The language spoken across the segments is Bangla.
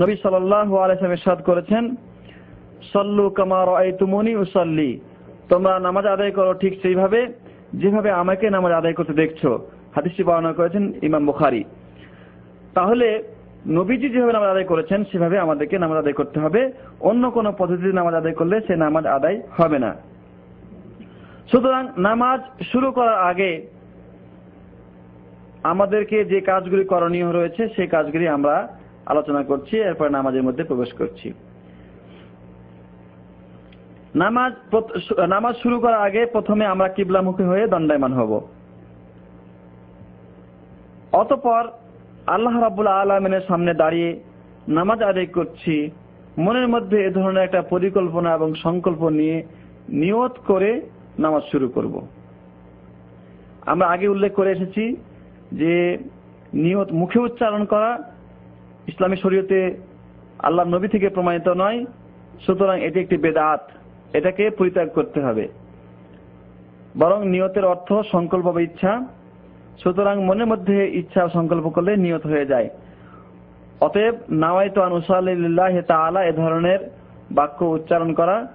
নবী আলাইহি ওয়াসাল্লাম করেছেন, সল্লু কামা রাআইতুমুনি উসাল্লি। তোমরা নামাজ আদায় করো ঠিক সেইভাবে, যেভাবে আমাকে নামাজ আদায় করতে দেখছ। হাদিসটি বর্ণনা করেছেন ইমাম বুখারী। তাহলে নবীজি যেভাবে নামাজ আদায় করেছেন, সেভাবে আমাদেরকে নামাজ আদায় করতে হবে। অন্য কোনো পদ্ধতিতে নামাজ আদায় করলে সে নামাজ আদায় হবে না। সুতরাং নামাজ শুরু করার আগে আমাদেরকে যে কাজগুলি করণীয় রয়েছে, সেই কাজগুলি আমরা আলোচনা করছি, এরপর নামাজের মধ্যে প্রবেশ করছি। নামাজ নামাজ শুরু করার আগে প্রথমে আমরা কিবলামুখী হয়ে দণ্ডায়মান হব। অতপর আল্লাহ রাবুল আলমিনের সামনে দাঁড়িয়ে নামাজ আদায় করছি। মনের মধ্যে এ ধরনের একটা পরিকল্পনা এবং সংকল্প নিয়ে নিয়ত করে নামাজ শুরু করব। আমরা আগে উল্লেখ করে এসেছি যে নিয়ত মুখে উচ্চারণ করা ইসলামী শরীয়তে আল্লাহ নবী থেকে প্রমাণিত নয়, সুতরাং এটি একটি বেদাত। এটাকে পরিত্যাগ করতে হবে। বরং নিয়তের অর্থ সংকল্প বা ইচ্ছা। সুতরাং মনের মধ্যে ইচ্ছা সংকল্প করলে নিয়ত হয়ে যায়। অতএব নাওয়াইতো আনুসাল্লাহ তাআলা, এ ধরনের বাক্য উচ্চারণ করা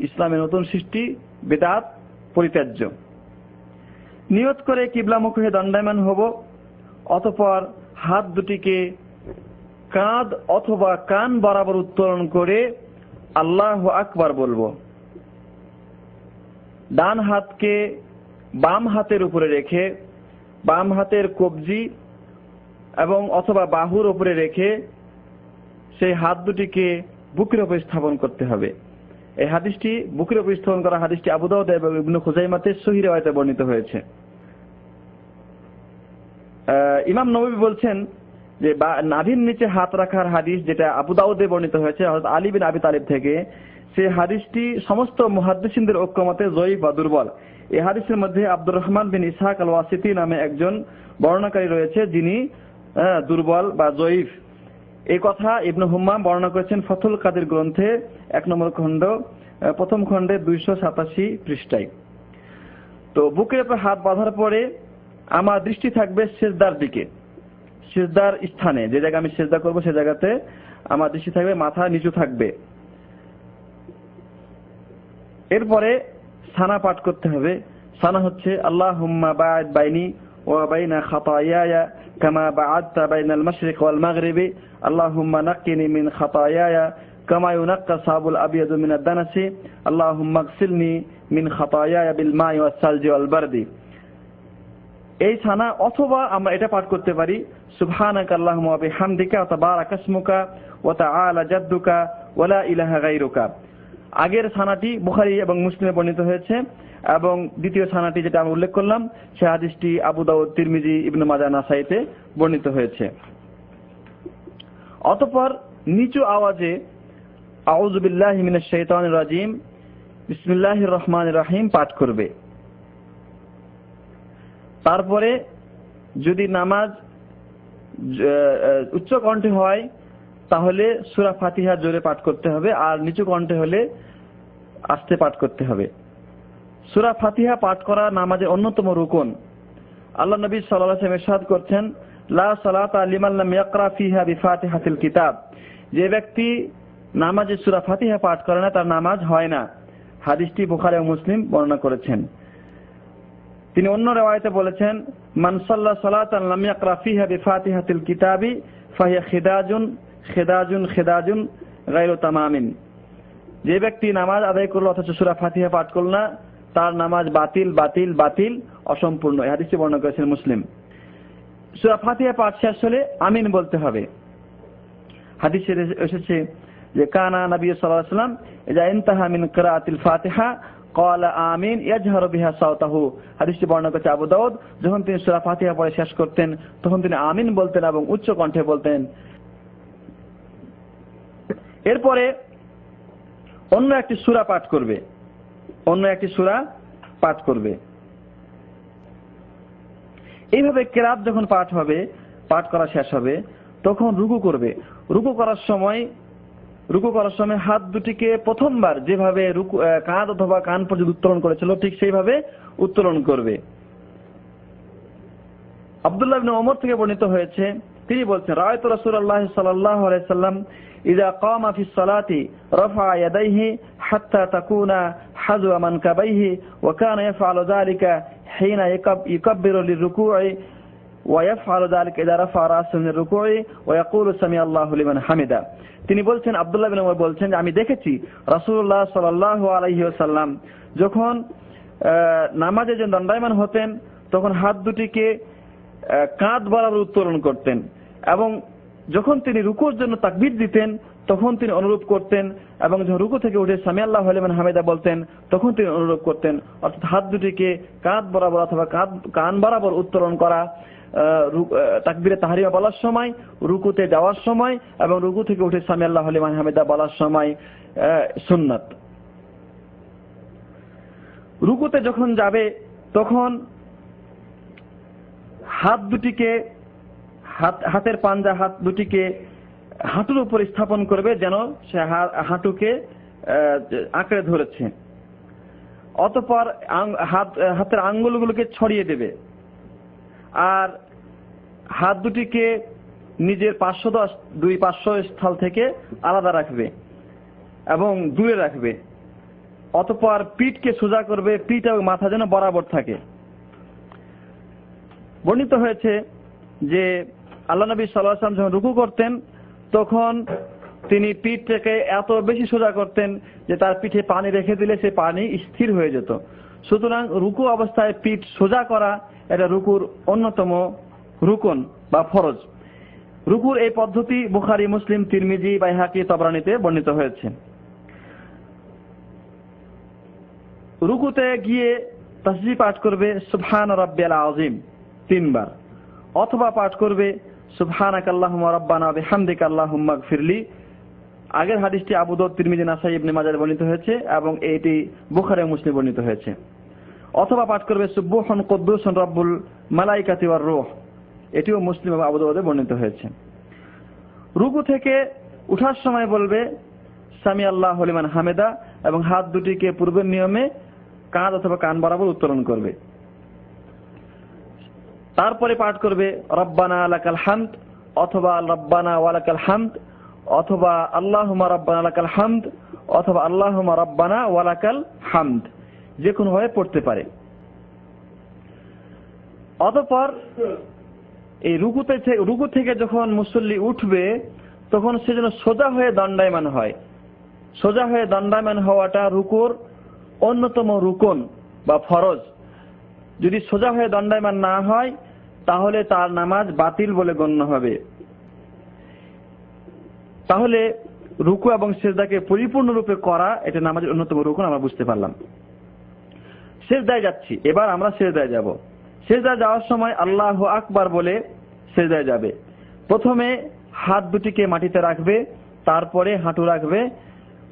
ইসলামের নতুন সৃষ্টি, বেদাত, পরিত্যাজ্য। নিয়ত করে কিবলামুখ দণ্ডায়মান হব, অতপর হাত দুটিকে কাঁধ অথবা কান বরাবর উত্তোলন করে আল্লাহ আকবার বলব। ডান হাতকে বাম হাতের উপরে রেখে, বাম হাতের কবজি এবং অথবা বাহুর উপরে রেখে সেই হাত দুটিকে বুকের উপর স্থাপন করতে হবে। এই হাদিসটি, বুকের উপর স্থাপন করা হাদিসটি আবুদাউদ এবং ইবনু খুজাইমাতে সহির বর্ণিত হয়েছে। ইমাম নবী বলছেন যে বা নাভির নিচে হাত রাখার হাদিস যেটা আবু দাউদে বর্ণিত হয়েছে আলী বিন আবি তালিব থেকে, সে হাদিসটি সমস্ত মুহাদ্দিসিনদের ঐক্যমতে জয়ী বা দুর্বল। এই হাদিসের মধ্যে আব্দুর রহমান বিন ইসাহাক আল ওয়াসিতি নামে একজন বর্ণনাকারী রয়েছে, যিনি দুর্বল বা জয়ীফ। এই কথা ইবনু হুম্মাম বর্ণনা করেছেন ফতুল কাদের গ্রন্থে, এক নম্বর খণ্ড প্রথম খণ্ডে দুইশো সাতাশি পৃষ্ঠায়। তো বুকের উপর হাত বাঁধার পরে আমার দৃষ্টি থাকবে সেজদার দিকে। সেজদার স্থানে, যে জায়গায় আমি সেজদা করব, সে জায়গাতে আমার দৃষ্টি থাকবে, মাথা নিচু থাকবে। এরপরে সানা পাঠ করতে হবে। সানা হচ্ছে আল্লাহ বাইনি নাক্কিনি মিন মিন বারদি। এই ছানা অথবা আমরা এটা পাঠ করতে পারি, সুবহানাকা আল্লাহুম্মা বিহামদিকা ওয়া তাবারাকা ওয়া তাআলা জাদ্দুকা ওয়া লা ইলাহা আগের ছানাটি বুখারী এবং মুসলিমে বর্ণিত হয়েছে এবং দ্বিতীয় ছানাটি যেটা আমি উল্লেখ করলাম সে হাদিসটি আবু দাউদ, তিরমিজি, ইবনে মাজাহ, নাসাইতে বর্ণিত হয়েছে। অতঃপর নিচু আওয়াজে, আউযু বিল্লাহি মিনাশ শাইতানির রাজিম, বিসমিল্লাহির রহমানির রহিম পাঠ করবে। তারপরে যদি নামাজ উচ্চ কণ্ঠে হয়, তাহলে সুরা ফাতিহা জোরে পাঠ করতে হবে, আর নিচু কণ্ঠে হলে আস্তে পাঠ করতে হবে। সুরা ফাতিহা পাঠ করা নামাজের অন্যতম রুকন। আল্লাহ নবী সাল্লাল্লাহু ইরশাদ করছেন কিতাব। যে ব্যক্তি নামাজে সুরা ফাতিহা পাঠ করে না, তার নামাজ হয় না। হাদিসটি বুখারী মুসলিম বর্ণনা করেছেন। তিনি অন্য রেওয়ায়তে বলেছেন, মান সাল্লা সালাতান লাম ইয়াকরা ফিহা বিফাতিহাতিল কিতাবি ফাহিয়া খিদাজুন, খেদাজুন খেদাজুন গাইরো তামামিন। যে ব্যক্তি নামাজ আদায় করল অথচ সুরা ফাতিহা পাঠ করল না, তার নামাজ বাতিল বাতিল বাতিল, অসম্পূর্ণ। এই বর্ণনা করেছেন মুসলিম। সুরা ফাতিহা পাঠ শেষ হলে আমিন বলতে হবে। হাদিসে এসেছে যে, কানা নবী সাল্লাল্লাহু আলাইহি ওয়াসাল্লাম ইজা ইনতাহা মিন কিরাআতিল ফাতিহা ক্বালা আমিন ইয়াজহারু যখন তিনি সূরা ফাতিহা পড়ে শেষ করতেন, তখন তিনি আমিন বলতেন এবং উচ্চ কণ্ঠে বলতেন। এরপরে অন্য একটি সূরা পাঠ করবে। অন্য একটি সূরা পাঠ করবে। এইভাবে কেরাত যখন পাঠ হবে, পাঠ করা শেষ হবে, তখন রুকু করবে। রুকু করার সময় রুকু করার সময় হাত দুটিকে প্রথমবার যেভাবে রুকু কাঁধ অথবা কান পর্যন্ত উত্তোলন করেছিল, ঠিক সেইভাবে উত্তোলন করবে। আবদুল্লাহ ওমর থেকে বর্ণিত হয়েছে, তিনি বলছেন রায়ত আলাইহি সাল্লাম ইযা কামা ফি সালাতি রাফা ইয়াদাইহি হাত্তা তাকুনা হাযওয়া মানকাবাইহি ওয়া কানা ইয়াফআলু যালিকা হিনা ويفعل ذلك إذا رفع رأسه من الركوع ويقول سمع الله لمن حمده তিনি বলছেন আব্দুল্লাহ বিন ওমর বলছেন যে আমি দেখেছি রাসূলুল্লাহ সাল্লাল্লাহু আলাইহি ওয়াসাল্লাম যখন আহ, নামাজে যে দণ্ডায়মান হতেন তখন হাত দুটিকে আহ, কাঁধ বরাবর উত্তোলন করতেন এবং যখন তিনি রুকুর জন্য তাকবীর দিতেন তখন তিনি অনুরূপ করতেন এবং যখন রুকু থেকে উঠে সামি আল্লাহ আলমান হামেদা বলতেন তখন তিনি অনুরূপ করতেন অর্থাৎ হাত দুটিকে কাঁধ বরাবর অথবা কাঁধ কান বরাবর উত্তোলন করা আহ, রু- আহ, তাকবীরে তাহারিমা বলার সময়, রুকুতে যাওয়ার সময় এবং রুকু থেকে উঠে সামি আল্লাহ আলমান হামেদা বলার সময় সুন্নাত। রুকুতে যখন যাবে, তখন হাত দুটিকে, হাত, হাতের পাঞ্জা হাত দুটিকে হাঁটুর উপর স্থাপন করবে যেন সে হাঁটুকে আঁকড়ে ধরেছে। অতপর হাত, হাতের আঙ্গুলগুলোকে ছড়িয়ে দেবে। আর হাত দুটিকে নিজের পার্শ্ব দশ- দুই পার্শ্ব স্থল থেকে আলাদা রাখবে এবং দূরে রাখবে। অতপর পিঠকে সোজা করবে, পিঠ এবং মাথা যেন বরাবর থাকে। বর্ণিত হয়েছে যে আল্লাহ নবী সাল্লাহ আসলাম যখন রুকু করতেন, তখন তিনি পিঠটাকে এত বেশি সোজা করতেন যে তার পিঠে পানি রেখে দিলে সে পানি স্থির হয়ে যেত। সুতরাং রুকু অবস্থায় পিঠ সোজা করা এটা রুকুর অন্যতম রুকন বা ফরজ। রুকুর এই পদ্ধতি বুখারি, মুসলিম, তিরমিজি বাইহাকি তবরানিতে বর্ণিত হয়েছে। রুকুতে গিয়ে তসজি পাঠ করবে সুবহান রাব্বিয়াল আযীম তিনবার, অথবা পাঠ করবে সুবহানাক আল্লাহুম্মা রাব্বানা বিহামদিকা আল্লাহুম্মা গফিরলি। আগের হাদিসটি আবু দাউদ, তিরমিজি, নাসাই ইবনে মাজাহ বর্ণিত হয়েছে এবং এটি বুখারী মুসলিম বর্ণিত হয়েছে। অথবা পাঠ করবে, সুবহান কুদ্দুসুন রাব্বুল মালাইকাতি ওয়ার রূহ। এটিও মুসলিম এবং আবু দাউদে বর্ণিত হয়েছে। রুকু থেকে উঠার সময় বলবে সামি আল্লাহ হলিমান হামেদা এবং হাত দুটিকে পূর্বের নিয়মে কাঁধ অথবা কান বরাবর উত্তোলন করবে। তারপরে পাঠ করবে, রব্বানা আলাকাল হামদ অথবা, রব্বানা ওয়ালাকাল হামদ অথবা আল্লাহুমা রব্বানা আলাকাল হামদ অথবা আল্লাহুমা রব্বানা ওয়ালাকাল হামদ যে কোনো ভাবে পড়তে পারে। অতঃপর এই রুকুতে রুকু থেকে যখন মুসল্লি উঠবে, তখন সে যেন সোজা হয়ে দণ্ডায়মান হয়। সোজা হয়ে দণ্ডায়মান হওয়াটা রুকুর অন্যতম রুকন বা ফরজ। যদি সোজা হয়ে দণ্ডায়মান না হয়, তাহলে তার নামাজ বাতিল বলে গণ্য হবে। তাহলে রুকু এবং সেজদাকে পরিপূর্ণরূপে করা এটা নামাজের অন্যতম রুকন, আমরা বুঝতে পারলাম। সেজদায় যাচ্ছি, এবার আমরা সেজদায় যাব। সেজদায় যাওয়ার সময় আল্লাহ আকবার বলে সেজদায় যাবে। প্রথমে হাত দুটিকে মাটিতে রাখবে, তারপরে হাঁটু রাখবে,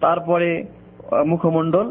তারপরে মুখমণ্ডল